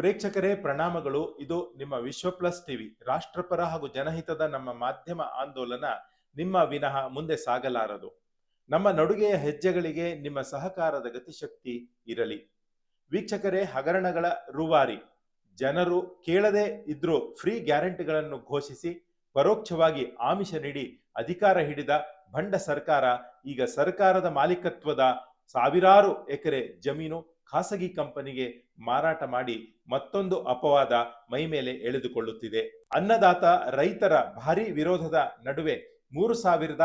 ಪ್ರೇಕ್ಷಕರೇ, ಪ್ರಣಾಮಗಳು. ಇದು ನಿಮ್ಮ ವಿಶ್ವ ಪ್ಲಸ್ ಟಿವಿ. ರಾಷ್ಟ್ರಪರ ಹಾಗೂ ಜನಹಿತದ ನಮ್ಮ ಮಾಧ್ಯಮ ಆಂದೋಲನ ನಿಮ್ಮ ವಿನಃ ಮುಂದೆ ಸಾಗಲಾರದು. ನಮ್ಮ ನಡುಗೆಯ ಹೆಜ್ಜೆಗಳಿಗೆ ನಿಮ್ಮ ಸಹಕಾರದ ಗತಿಶಕ್ತಿ ಇರಲಿ. ವೀಕ್ಷಕರೇ, ಹಗರಣಗಳ ರೂವಾರಿ. ಜನರು ಕೇಳದೇ ಇದ್ರೂ ಫ್ರೀ ಗ್ಯಾರಂಟಿಗಳನ್ನು ಘೋಷಿಸಿ, ಪರೋಕ್ಷವಾಗಿ ಆಮಿಷ ನೀಡಿ ಅಧಿಕಾರ ಹಿಡಿದ ಭಂಡ ಸರ್ಕಾರ ಈಗ ಸರ್ಕಾರದ ಮಾಲೀಕತ್ವದ ಸಾವಿರಾರು ಎಕರೆ ಜಮೀನು ಖಾಸಗಿ ಕಂಪನಿಗೆ ಮಾರಾಟ ಮಾಡಿ ಮತ್ತೊಂದು ಅಪವಾದ ಮೈಮೇಲೆ ಎಳೆದುಕೊಳ್ಳುತ್ತಿದೆ. ಅನ್ನದಾತ ರೈತರ ಭಾರಿ ವಿರೋಧದ ನಡುವೆ ಮೂರು ಸಾವಿರದ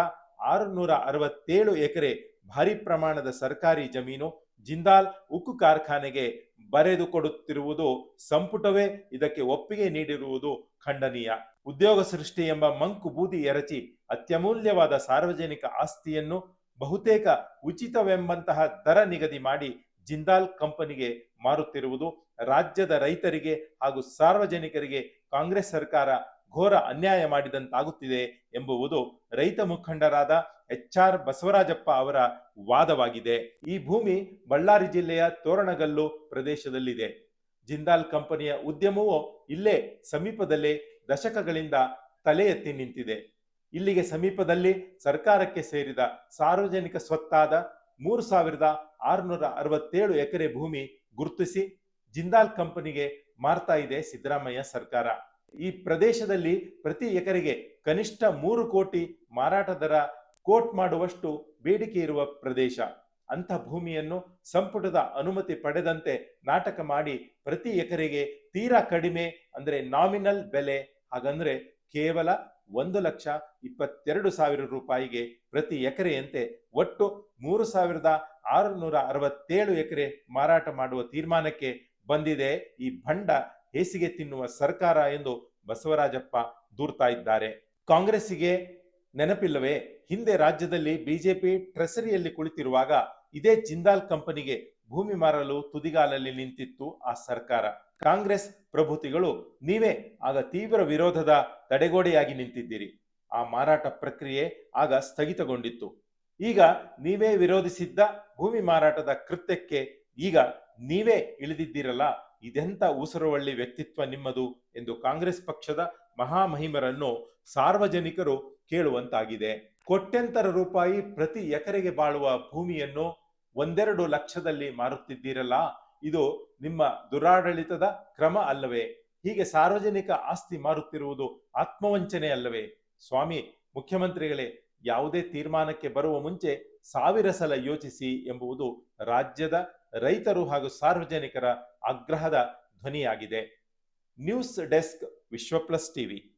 ಆರುನೂರ ಅರವತ್ತೇಳು ಎಕರೆ ಭಾರಿ ಪ್ರಮಾಣದ ಸರ್ಕಾರಿ ಜಮೀನು ಜಿಂದಾಲ್ ಉಕ್ಕು ಕಾರ್ಖಾನೆಗೆ ಬರೆದು ಕೊಡುತ್ತಿರುವುದು ಸಂಪುಟವೇ, ಇದಕ್ಕೆ ಒಪ್ಪಿಗೆ ನೀಡಿರುವುದು ಖಂಡನೀಯ. ಉದ್ಯೋಗ ಸೃಷ್ಟಿ ಎಂಬ ಮಂಕು ಬೂದಿ ಎರಚಿ ಅತ್ಯಮೂಲ್ಯವಾದ ಸಾರ್ವಜನಿಕ ಆಸ್ತಿಯನ್ನು ಬಹುತೇಕ ಉಚಿತವೆಂಬಂತಹ ದರ ನಿಗದಿ ಮಾಡಿ ಜಿಂದಾಲ್ ಕಂಪನಿಗೆ ಮಾರುತ್ತಿರುವುದು ರಾಜ್ಯದ ರೈತರಿಗೆ ಹಾಗೂ ಸಾರ್ವಜನಿಕರಿಗೆ ಕಾಂಗ್ರೆಸ್ ಸರ್ಕಾರ ಘೋರ ಅನ್ಯಾಯ ಮಾಡಿದಂತಾಗುತ್ತಿದೆ ಎಂಬುವುದು ರೈತ ಮುಖಂಡರಾದ ಎಚ್ ಆರ್ ಬಸವರಾಜಪ್ಪ ಅವರ ವಾದವಾಗಿದೆ. ಈ ಭೂಮಿ ಬಳ್ಳಾರಿ ಜಿಲ್ಲೆಯ ತೋರಣಗಲ್ಲು ಪ್ರದೇಶದಲ್ಲಿದೆ. ಜಿಂದಾಲ್ ಕಂಪನಿಯ ಉದ್ಯಮವು ಇಲ್ಲೇ ಸಮೀಪದಲ್ಲೇ ದಶಕಗಳಿಂದ ತಲೆ ಎತ್ತಿ ನಿಂತಿದೆ. ಇಲ್ಲಿಗೆ ಸಮೀಪದಲ್ಲಿ ಸರ್ಕಾರಕ್ಕೆ ಸೇರಿದ ಸಾರ್ವಜನಿಕ ಸ್ವತ್ತಾದ ಮೂರು ಸಾವಿರದ ಆರುನೂರ ಅರವತ್ತೇಳು ಎಕರೆ ಭೂಮಿ ಗುರುತಿಸಿ ಜಿಂದಾಲ್ ಕಂಪನಿಗೆ ಮಾರ್ತಾ ಇದೆ ಸಿದ್ದರಾಮಯ್ಯ ಸರ್ಕಾರ. ಈ ಪ್ರದೇಶದಲ್ಲಿ ಪ್ರತಿ ಎಕರೆಗೆ ಕನಿಷ್ಠ ಮೂರು ಕೋಟಿ ಮಾರಾಟ ದರ ಕೋಟ್ ಮಾಡುವಷ್ಟು ಬೇಡಿಕೆ ಇರುವ ಪ್ರದೇಶ. ಅಂಥ ಭೂಮಿಯನ್ನು ಸಂಪುಟದ ಅನುಮತಿ ಪಡೆದಂತೆ ನಾಟಕ ಮಾಡಿ ಪ್ರತಿ ಎಕರೆಗೆ ತೀರಾ ಕಡಿಮೆ ಅಂದ್ರೆ ನಾಮಿನಲ್ ಬೆಲೆ ಹಾಗಂದ್ರೆ ಕೇವಲ ಒಂದು ಲಕ್ಷ ಇಪ್ಪತ್ತೆರಡು ಸಾವಿರ ರೂಪಾಯಿಗೆ ಪ್ರತಿ ಎಕರೆಯಂತೆ ಒಟ್ಟು ಮೂರು ಸಾವಿರದ ಆರುನೂರ ಅರವತ್ತೇಳು ಎಕರೆ ಮಾರಾಟ ಮಾಡುವ ತೀರ್ಮಾನಕ್ಕೆ ಬಂದಿದೆ. ಈ ಭಂಡ ಹೇಸಿಗೆ ತಿನ್ನುವ ಸರ್ಕಾರ ಎಂದು ಬಸವರಾಜಪ್ಪ ದೂರ್ತಾ ಇದ್ದಾರೆ. ಕಾಂಗ್ರೆಸ್ಸಿಗೆ ನೆನಪಿಲ್ಲವೇ, ಹಿಂದೆ ರಾಜ್ಯದಲ್ಲಿ ಬಿಜೆಪಿ ಟ್ರೆಸರಿಯಲ್ಲಿ ಕುಳಿತಿರುವಾಗ ಇದೇ ಜಿಂದಾಲ್ ಕಂಪನಿಗೆ ಭೂಮಿ ಮಾರಲು ತುದಿಗಾಲಲ್ಲಿ ನಿಂತಿತ್ತು ಆ ಸರ್ಕಾರ. ಕಾಂಗ್ರೆಸ್ ಪ್ರಭುತಿಗಳು ನೀವೇ ಆಗ ತೀವ್ರ ವಿರೋಧದ ತಡೆಗೋಡೆಯಾಗಿ ನಿಂತಿದ್ದೀರಿ. ಆ ಮಾರಾಟ ಪ್ರಕ್ರಿಯೆ ಆಗ ಸ್ಥಗಿತಗೊಂಡಿತ್ತು. ಈಗ ನೀವೇ ವಿರೋಧಿಸಿದ್ದ ಭೂಮಿ ಮಾರಾಟದ ಕೃತ್ಯಕ್ಕೆ ಈಗ ನೀವೇ ಇಳಿದಿದ್ದೀರಲ್ಲ, ಇದೆಂತ ಉಸಿರುವಳ್ಳಿ ವ್ಯಕ್ತಿತ್ವ ನಿಮ್ಮದು ಎಂದು ಕಾಂಗ್ರೆಸ್ ಪಕ್ಷದ ಮಹಾಮಹಿಮರನ್ನು ಸಾರ್ವಜನಿಕರು ಕೇಳುವಂತಾಗಿದೆ. ಕೋಟ್ಯಂತರ ರೂಪಾಯಿ ಪ್ರತಿ ಎಕರೆಗೆ ಬಾಳುವ ಭೂಮಿಯನ್ನು ಒಂದೆರಡು ಲಕ್ಷದಲ್ಲಿ ಮಾರುತ್ತಿದ್ದೀರಲ್ಲ, ಇದು ನಿಮ್ಮ ದುರಾಡಳಿತದ ಕ್ರಮ ಅಲ್ಲವೇ? ಹೀಗೆ ಸಾರ್ವಜನಿಕ ಆಸ್ತಿ ಮಾರುತ್ತಿರುವುದು ಆತ್ಮವಂಚನೆ ಅಲ್ಲವೇ? ಸ್ವಾಮಿ, ಮುಖ್ಯಮಂತ್ರಿಗಳೇ, ಯಾವುದೇ ತೀರ್ಮಾನಕ್ಕೆ ಬರುವ ಮುಂಚೆ ಸಾವಿರ ಸಲ ಯೋಚಿಸಿ ಎಂಬುದು ರಾಜ್ಯದ ರೈತರು ಹಾಗೂ ಸಾರ್ವಜನಿಕರ ಆಗ್ರಹದ ಧ್ವನಿಯಾಗಿದೆ. News desk Vishwa plus TV.